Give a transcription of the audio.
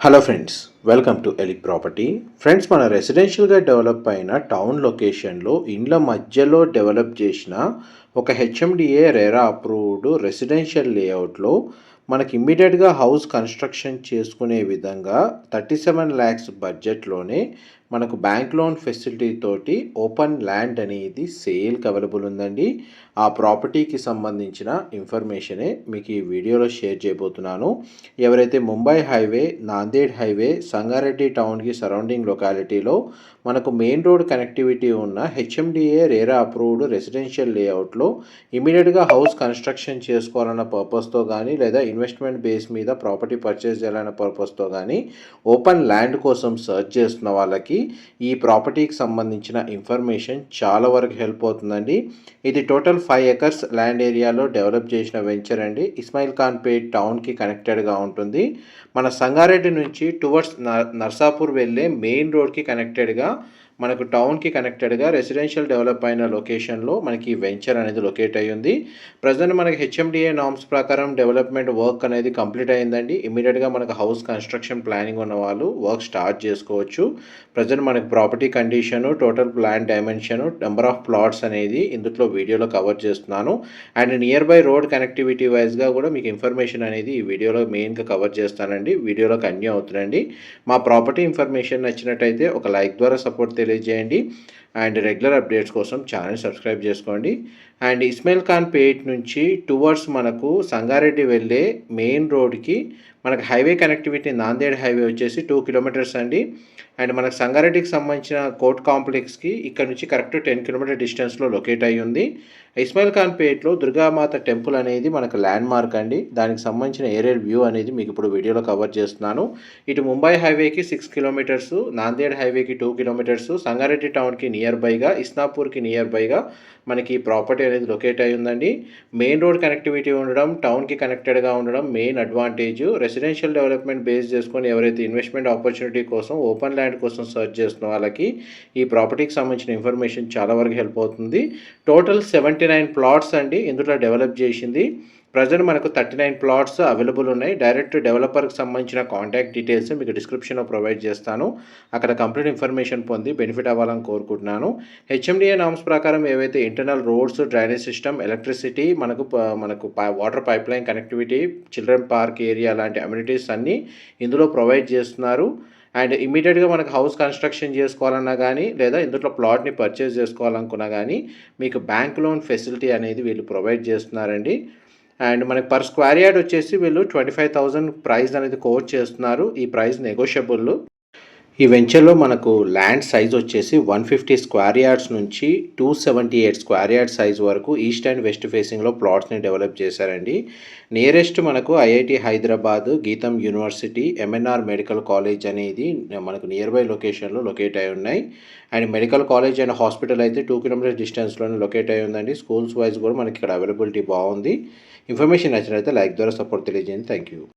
Hello friends welcome to Eli property friends మన రెసిడెన్షియల్గా develop అయిన టౌన్ లొకేషన్లో ఇండ్ల మధ్యలో డెవలప్ చేసిన ఒక హెచ్ఎండిఏ రెరా అప్రూవ్డ్ రెసిడెన్షియల్ లేఅవుట్లో మనకి ఇమ్మీడియట్గా హౌస్ కన్స్ట్రక్షన్ చేసుకునే విధంగా థర్టీ సెవెన్ ల్యాక్స్ బడ్జెట్లోనే మనకు బ్యాంక్ లోన్ ఫెసిలిటీ తోటి ఓపెన్ ల్యాండ్ అనేది సేల్కి అవైలబుల్ ఉందండి. ఆ ప్రాపర్టీకి సంబంధించిన ఇన్ఫర్మేషనే మీకు ఈ వీడియోలో షేర్ చేయబోతున్నాను. ఎవరైతే ముంబై హైవే నాందేడ్ హైవే సంగారెడ్డి టౌన్కి సరౌండింగ్ లొకాలిటీలో మనకు మెయిన్ రోడ్ కనెక్టివిటీ ఉన్న హెచ్ఎండిఏ రేరా అప్రూవ్డ్ రెసిడెన్షియల్ లేఅవుట్లో ఇమీడియట్గా హౌస్ కన్స్ట్రక్షన్ చేసుకోవాలన్న పర్పస్తో కానీ లేదా ఇన్వెస్ట్మెంట్ బేస్ మీద ప్రాపర్టీ పర్చేస్ చేయాలన్న పర్పస్తో కానీ ఓపెన్ ల్యాండ్ కోసం సర్చ్ చేస్తున్న వాళ్ళకి ఈ ప్రాపర్టీకి సంబంధించిన ఇన్ఫర్మేషన్ చాలా వరకు హెల్ప్ అవుతుందండి. ఇది టోటల్ ఫైవ్ ఎకర్స్ ల్యాండ్ ఏరియాలో డెవలప్ చేసిన వెంచర్ అండి. ఇస్మాయిల్ ఖాన్పేట్ టౌన్కి కనెక్టెడ్గా ఉంటుంది. మన సంగారెడ్డి నుంచి టువర్డ్స్ నర్సాపూర్ వెళ్ళే మెయిన్ రోడ్కి కనెక్టెడ్గా మనకు టౌన్కి కనెక్టెడ్గా రెసిడెన్షియల్ డెవలప్ అయిన లొకేషన్లో మనకి వెంచర్ అనేది లొకేట్ అయ్యి ఉంది. ప్రజెంట్ మనకి హెచ్ఎండిఏ నామ్స్ ప్రకారం డెవలప్మెంట్ వర్క్ అనేది కంప్లీట్ అయిందండి. ఇమీడియట్గా మనకు హౌస్ కన్స్ట్రక్షన్ ప్లానింగ్ ఉన్న వాళ్ళు వర్క్ స్టార్ట్ చేసుకోవచ్చు. ప్రజెంట్ మనకి property condition total plan dimension number of plots అనేది ఇందులో వీడియోలో కవర్ చేస్తున్నాను. And near by road connectivity వైజ్గా కూడా మీకు ఇన్ఫర్మేషన్ అనేది ఈ వీడియోలో మెయిన్గా కవర్ చేస్తానండి. వీడియోలో కన్యూ అవుతుందండి. మా ప్రాపర్టీ ఇన్ఫర్మేషన్ నచ్చినట్టయితే ఒక లైక్ ద్వారా సపోర్ట్ తెలియజేయండి. అండ్ రెగ్యులర్ అప్డేట్స్ కోసం ఛానల్ సబ్స్క్రైబ్ చేసుకోండి. అండ్ ఇస్మాయిల్ ఖాన్ పేట్ నుంచి టువర్డ్స్ మనకు సంగారెడ్డి వెళ్ళే మెయిన్ రోడ్కి మనకు హైవే కనెక్టివిటీ నాందేడ్ హైవే వచ్చేసి టూ కిలోమీటర్స్ అండి. అండ్ మనకు సంగారెడ్డికి సంబంధించిన కోర్ట్ కాంప్లెక్స్కి ఇక్కడ నుంచి కరెక్ట్ టెన్ కిలోమీటర్ డిస్టెన్స్లో లొకేట్ అయ్యి ఉంది. ఇస్మాయిల్ ఖాన్ పేట్లో దుర్గామాత టెంపుల్ అనేది మనకు ల్యాండ్ మార్క్ అండి. దానికి సంబంధించిన ఏరియల్ వ్యూ అనేది మీకు ఇప్పుడు వీడియోలో కవర్ చేస్తున్నాను. ఇటు ముంబై హైవేకి సిక్స్ కిలోమీటర్స్ నాందేడ్ హైవేకి టూ కిలోమీటర్స్ సంగారెడ్డి టౌన్కి నియర్ బైగా ఇస్నాపూర్కి నియర్ బైగా మనకి ప్రాపర్టీ అనేది లొకేట్ అయి ఉందండి. మెయిన్ రోడ్ కనెక్టివిటీ ఉండడం టౌన్కి కనెక్టెడ్గా ఉండడం main advantage. Residential development base చేసుకొని ఎవరైతే ఇన్వెస్ట్మెంట్ ఆపర్చునిటీ కోసం ఓపెన్ ల్యాండ్ కోసం సర్చ్ చేస్తున్న వాళ్ళకి ఈ ప్రాపర్టీకి సంబంధించిన ఇన్ఫర్మేషన్ చాలా వరకు హెల్ప్ అవుతుంది. టోటల్ సెవెంటీ నైన్ ప్లాట్స్ అండి ఇందులో డెవలప్ చేసింది. ప్రజెంట్ మనకు థర్టీ నైన్ ప్లాట్స్ అవైలబుల్ ఉన్నాయి. డైరెక్ట్ డెవలపర్కి సంబంధించిన కాంటాక్ట్ డీటెయిల్స్ మీకు డిస్క్రిప్షన్లో ప్రొవైడ్ చేస్తాను. అక్కడ కంప్లీట్ ఇన్ఫర్మేషన్ పొంది బెనిఫిట్ అవ్వాలని కోరుకుంటున్నాను. హెచ్ఎండిఏ నామ్స్ ప్రకారం ఏవైతే internal roads drainage system electricity మనకు మనకు water pipeline connectivity children park area లాంటి అమ్యూనిటీస్ అన్నీ ఇందులో ప్రొవైడ్ చేస్తున్నారు. అండ్ ఇమీడియట్గా మనకు హౌస్ కన్స్ట్రక్షన్ చేసుకోవాలన్నా కానీ లేదా ఇందులో ప్లాట్ని పర్చేస్ చేసుకోవాలనుకున్నా కానీ మీకు బ్యాంక్ లోన్ ఫెసిలిటీ అనేది వీళ్ళు ప్రొవైడ్ చేస్తున్నారండి. అండ్ మనకి పర్ స్క్వేర్ యార్డ్ వచ్చేసి వీళ్ళు ట్వంటీ ఫైవ్ థౌజండ్ ప్రైస్ అనేది కోట్ చేస్తున్నారు. ఈ ప్రైస్ నెగోషియబుల్. ఈ వెంచర్లో మనకు ల్యాండ్ సైజ్ వచ్చేసి వన్ ఫిఫ్టీ స్క్వేర్ యార్డ్స్ నుంచి two seventy eight square yard size వరకు ఈస్ట్ అండ్ వెస్ట్ ఫేసింగ్లో ప్లాట్స్ని డెవలప్ చేశారండి. నియరెస్ట్ మనకు IIT Hyderabad GITAM university MNR medical college అనేది మనకు నియర్ బై లొకేషన్లో లొకేట్ అయి ఉన్నాయి. And medical college and hospital అయితే టూ కిలోమీటర్స్ డిస్టెన్స్లోనే లొకేట్ అయి ఉందండి. స్కూల్స్ వైజ్ కూడా మనకి ఇక్కడ అవైలబిలిటీ బాగుంది. ఇన్ఫర్మేషన్ నచ్చినట్లయితే లైక్ ద్వారా సపోర్ట్ తెలియజేయండి. Thank you